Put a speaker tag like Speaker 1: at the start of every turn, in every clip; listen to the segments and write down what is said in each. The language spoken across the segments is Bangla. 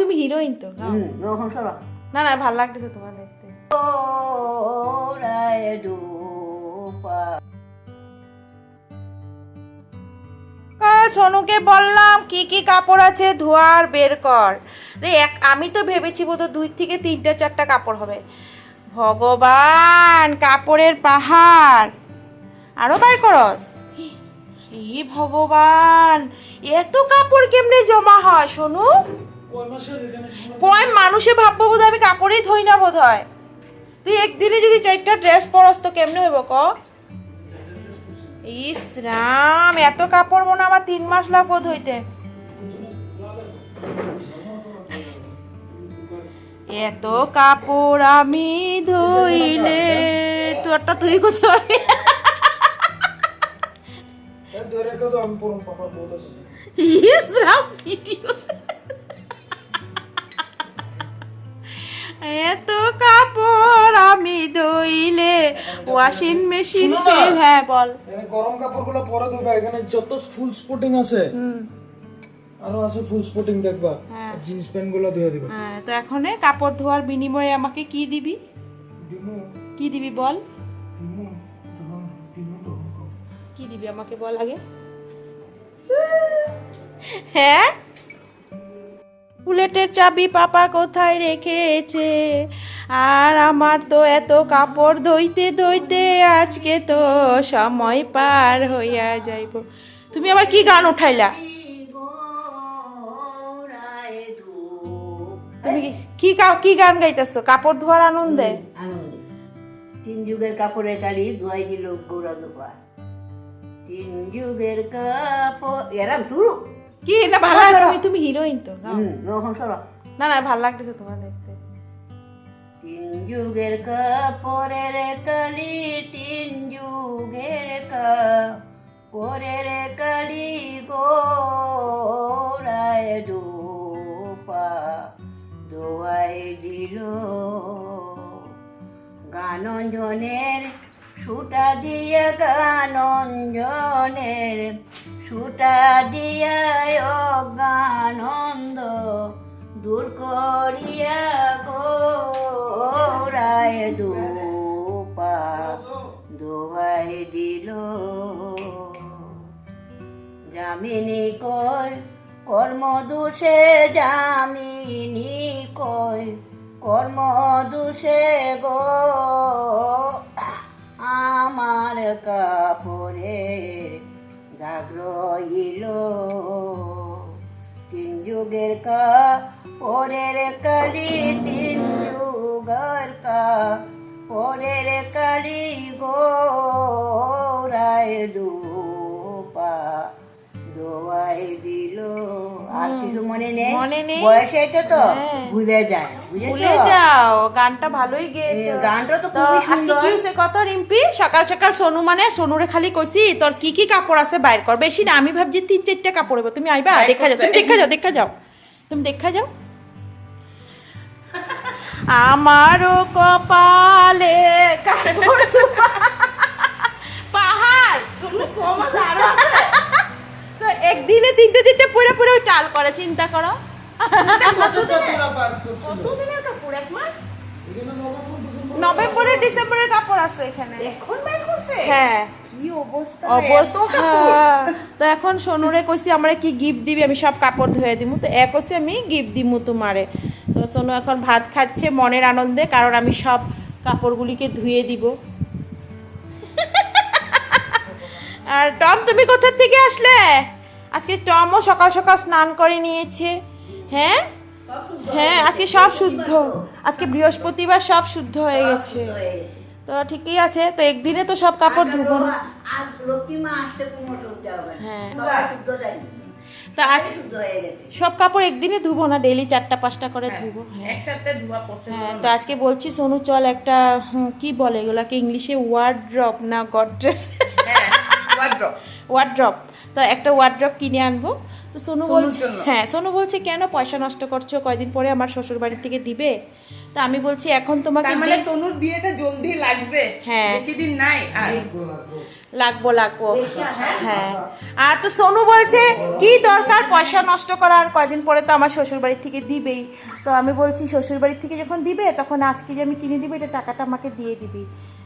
Speaker 1: তুমি হিরোইন তো না না ভালো লাগতেছে তোমার দেখতে। সোনুকে বললাম কি কি কাপড় আছে ধোয়ার বের কর। রে এক আমি তো ভেবেছি বোধ দুই থেকে তিনটা চারটা কাপড় হবে। ভগবান কাপড়ের পাহাড়। আরও বার করস। হে ভগবান এত কাপড় কেমনে জমা হয় সোনু? কয় মানুষে ভাববো বোধ আমি কাপড়ই ধুই না বোধ হয় তুই একদিনে যদি চারটা ড্রেস পরস তো কেমনে হইব ক? ইস রাম এত কাপড় মনে আমার তিন মাস লাগবো ধুইতে। এত কাপড় আমি ধুইলে তোরটা তুই কোথায়? ইস রাম ভিডিও। এত কাপড় আমি ধুইলে ওয়াশিং মেশিন ফেল হ্যাঁ বল।
Speaker 2: গরম কাপড়গুলো পরে ধুবা এখানে যত ফুল স্পোর্টিং আছে আরও আছে ফুল স্পোর্টিং দেখবা
Speaker 1: হ্যাঁ।
Speaker 2: জিন্স প্যান্টগুলো ধুয়ে দিবা।
Speaker 1: হ্যাঁ তো এখন কাপড় ধোয়ার বিনিময়ে আমাকে কি দিবি? কি দিবি বল? কি দিবি আমাকে বল আগে? হ্যাঁ? বুলেটের চাবি পাপা কোথায় রেখেছে? আর আমার তো এত কাপড় ধইতে ধইতে আজকে তো সময় পার হইয়া যাইব। তুমি আবার কি গান উঠাইলা? তুমি কি- কি গান গাইতেছো? কাপড় ধোয়ার আনন্দে?
Speaker 3: তিন যুগের কাপড়ের কালি ধোয়াই দিল গৌরা তিন যুগের কাপড় এরা তুরু
Speaker 1: কি না ভালো লাগে তুমি তুমি হিরোইন তো।
Speaker 3: সরা।
Speaker 1: না না ভালো লাগতেছে তোমার দেখতে।
Speaker 3: তিন যুগের কাপড়ের কালি তিন যুগের কাপড়ের কালি গোড়ায় দুপা দোয়াই দিল। গানঞ্জনের সুটা দিয়া গানঞ্জনের সুটা দিয়া অজ্ঞানন্দ দূর করিয়া গোরায় দুপা দোহাই দিল। জামিনী কয়, কর্ম দোষে জামিনী কয়, কর্ম দোষে গো আমার কাপড়ের জাগ্রইল তিন যুগের কা, পরের কালি তিন যুগের কা, পরের কালি গোরায় দুপা। দোয়াই দিল আর কিছু মনে নেই?
Speaker 1: মনে নেই।
Speaker 3: বয়স হয়েছে তো
Speaker 1: হ্যাঁ।
Speaker 3: ভুলে যায়
Speaker 1: ভুলে যাও গানটা ভালোই গেয়েছো।
Speaker 3: গানটা তো খুবই সুন্দর।
Speaker 1: কি হয়েছে কত রিম্পি? সকাল সকাল সোনু মানে সোনুরে খালি কইছি তোর কি কি কাপড় আছে বাইর কর। বেশি না আমি ভাবছি তিন চারটা কাপড় হইব। তুমি আইবা? দেখা যাও তুমি দেখা যাও দেখা যাও। তুমি দেখা যাও। আমারও কপালে কাপড় পাহাড়! সোনু কম একদিনে তিনটে চারটে পরে পরে ওই টাল করে চিন্তা করো। কতদিনের কাপড়? এক মাস?
Speaker 2: এখানে নভেম্বর ডিসেম্বর
Speaker 1: নভেম্বরের ডিসেম্বরের কাপড় আছে এখানে।
Speaker 4: এখন বাইর করছে?
Speaker 1: হ্যাঁ।
Speaker 4: অবস্থা
Speaker 1: তো এখন সোনুরে কইছি আমরা কি গিফট দিবি? আমি সব কাপড় ধুয়ে দিমু। তো এক কইছি আমি গিফট দিমু তোমারে। তো সোনু এখন ভাত খাচ্ছে মনের আনন্দে কারণ আমি সব কাপড়গুলিকে ধুয়ে দিব। আর টম তুমি কোথা থেকে আসলে? আজকে টমও সকাল সকাল স্নান করে নিয়েছে। হ্যাঁ? হ্যাঁ আজকে সব শুদ্ধ। আজকে বৃহস্পতিবার সব শুদ্ধ হয়ে গেছে। তো ঠিকই আছে তো একদিনে তো সব কাপড় ধুবো না। হ্যাঁ। তা আজ
Speaker 3: শুদ্ধ হয়ে গেছে।
Speaker 1: সব কাপড় একদিনে ধুবো না ডেলি চারটা পাঁচটা করে ধুবো। হ্যাঁ।
Speaker 4: একসাথে ধোয়া পছন্দ
Speaker 1: হ্যাঁ তো আজকে বলছি সোনু চল একটা কি বলে এগুলাকে ইংলিশে ওয়ার্ড্রপ না গড্রেস
Speaker 4: হ্যাঁ ওয়ার্ড্রপ
Speaker 1: ওয়ার্ড্রপ তো একটা ওয়ার্ড্রপ কিনে আনব। তো সোনু বলছে হ্যাঁ সোনু বলছে কেন পয়সা নষ্ট করছ? কয়দিন পরে আমার শ্বশুর বাড়ি থেকে দিবে? তো আমি বলছি এখন তোমাকে
Speaker 4: মানে সোনুর বিয়েটা জলদি লাগবে।
Speaker 1: হ্যাঁ।
Speaker 4: বেশি দিন নাই আর।
Speaker 1: লাগবো লাগবো। হ্যাঁ? আর তো সোনু বলছে কি দরকার পয়সা নষ্ট করার? কয়দিন পরে তো আমার শ্বশুর বাড়ির থেকে দিবেই। তো আমি বলছি শ্বশুর বাড়ির থেকে যখন দিবে তখন আজকে যে আমি কিনে দিবে এটা টাকাটা আমাকে দিয়ে দিবি।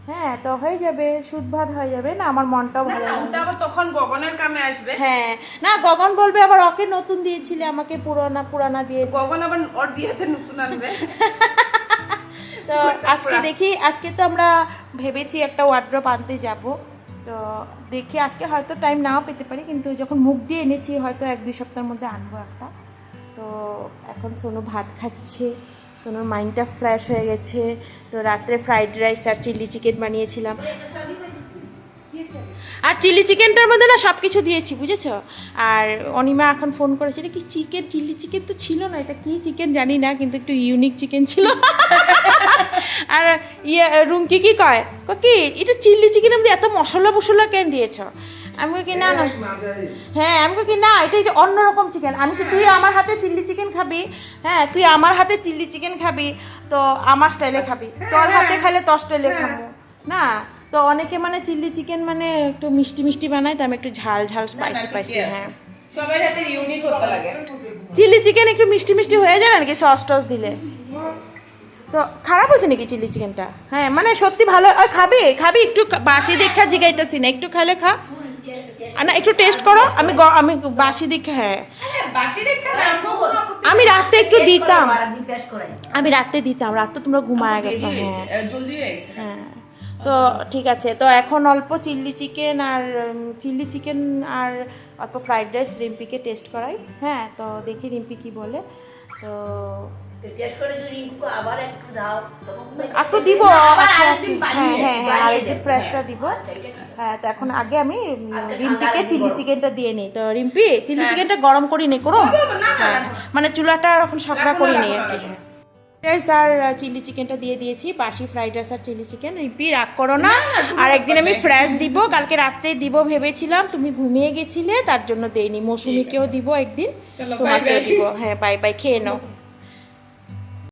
Speaker 1: হ্যাঁ তো হয়ে যাবে সুদ ভাত হয়ে যাবে না আমার মনটাও ভালো লাগবে।
Speaker 4: আবার তখন গগনের কামে আসবে।
Speaker 1: হ্যাঁ না গগন বলবে আবার ওকে নতুন দিয়েছিলে আমাকে পুরানা পুরানা দিয়ে
Speaker 4: গগন আবার ওর বিয়েতে নতুন আনবে।
Speaker 1: তো আজকে দেখি আজকে তো আমরা ভেবেছি একটা ওয়ার্ড্রপ আনতে যাব। তো দেখি আজকে হয়তো টাইম নাও পেতে পারি কিন্তু যখন মুখ দিয়ে এনেছি হয়তো এক দুই সপ্তাহের মধ্যে আনব একটা। তো এখন সোনু ভাত খাচ্ছে। সোনুর মাইন্ডটা ফ্রেশ হয়ে গেছে। তো রাত্রে ফ্রাইড রাইস আর চিলি চিকেন বানিয়েছিলাম। আর চিলি চিকেনটার মধ্যে না সব কিছু দিয়েছি, বুঝেছ? আর অনিমা এখন ফোন করেছে, এটা কি চিকেন চিলি চিকেন তো ছিল না, এটা কি চিকেন জানি না, কিন্তু একটু ইউনিক চিকেন ছিল। আর ইয়ে রুমকি কি কয়? কয় কি এটা চিলি চিকেনের মধ্যে এত মশলা মশলা কেন দিয়েছ? আমি কই কি না না। হ্যাঁ আমি কই কি না এটা এটা অন্যরকম চিকেন আমি তুই আমার হাতে চিলি চিকেন খাবি হ্যাঁ তুই আমার হাতে চিলি চিকেন খাবি তো আমার স্টাইলে খাবি। তোর হাতে খাইলে তোর স্টাইলে খাব না? তো অনেকে মানে চিলি চিকেন মানে একটু মিষ্টি মিষ্টি বানায় তো আমি একটু ঝাল ঝাল স্পাইসি স্পাইসি হ্যাঁ।
Speaker 4: সবাই হাতে ইউনিক হতে লাগে।
Speaker 1: চিলি চিকেন একটু মিষ্টি মিষ্টি হয়ে যাবে নাকি সস টস দিলে? তো খারাপ হয়েছে নাকি চিলি চিকেনটা হ্যাঁ মানে সত্যি ভালো ওই খাবি খাবি একটু বাসি দেখা জিগাইতেছি না একটু খাইলে খা। আর না একটু টেস্ট করো। আমি গ- আমি বাসি দেখে হ্যাঁ।
Speaker 4: বাসি দেখা না
Speaker 1: আমি রাতে একটু দিতাম।
Speaker 3: আমি
Speaker 1: রাতে দিতাম রাতে তোমরা ঘুমায় গেছো হ্যাঁ।
Speaker 4: হয়ে
Speaker 1: তো ঠিক আছে তো এখন অল্প চিল্লি চিকেন আর চিল্লি চিকেন আর অল্প ফ্রাইড রাইস রিম্পিকে টেস্ট করাই হ্যাঁ। তো দেখি রিম্পি কি বলে। তো
Speaker 3: টেস্ট করে যদি রিঙ্কুকে আবার একটু
Speaker 1: দিব আচ্ছা, হ্যাঁ হ্যাঁ হ্যাঁ
Speaker 3: দেব।
Speaker 1: ফ্রেশটা দিব।
Speaker 3: আচ্ছা।
Speaker 1: হ্যাঁ তো এখন আগে আমি রিম্পিকে চিলি চিকেনটা দিয়ে নিই। তো রিম্পি চিলি চিকেনটা গরম করি নি করো হ্যাঁ মানে চুলাটা এখন সবটা করি নি আর কি। রাইস আর চিলি চিকেনটা দিয়ে দিয়েছি বাসি ফ্রাইড রাইস আর চিলি চিকেন। রিম্পি রাগ করো না। আর একদিন আমি ফ্রেশ দিব কালকে রাত্রে দিব ভেবেছিলাম তুমি ঘুমিয়ে গেছিলে তার জন্য দেইনি। মৌসুমিকেও দিব একদিন তোমাকেও. দিব। হ্যাঁ বাই বাই খেয়ে নাও।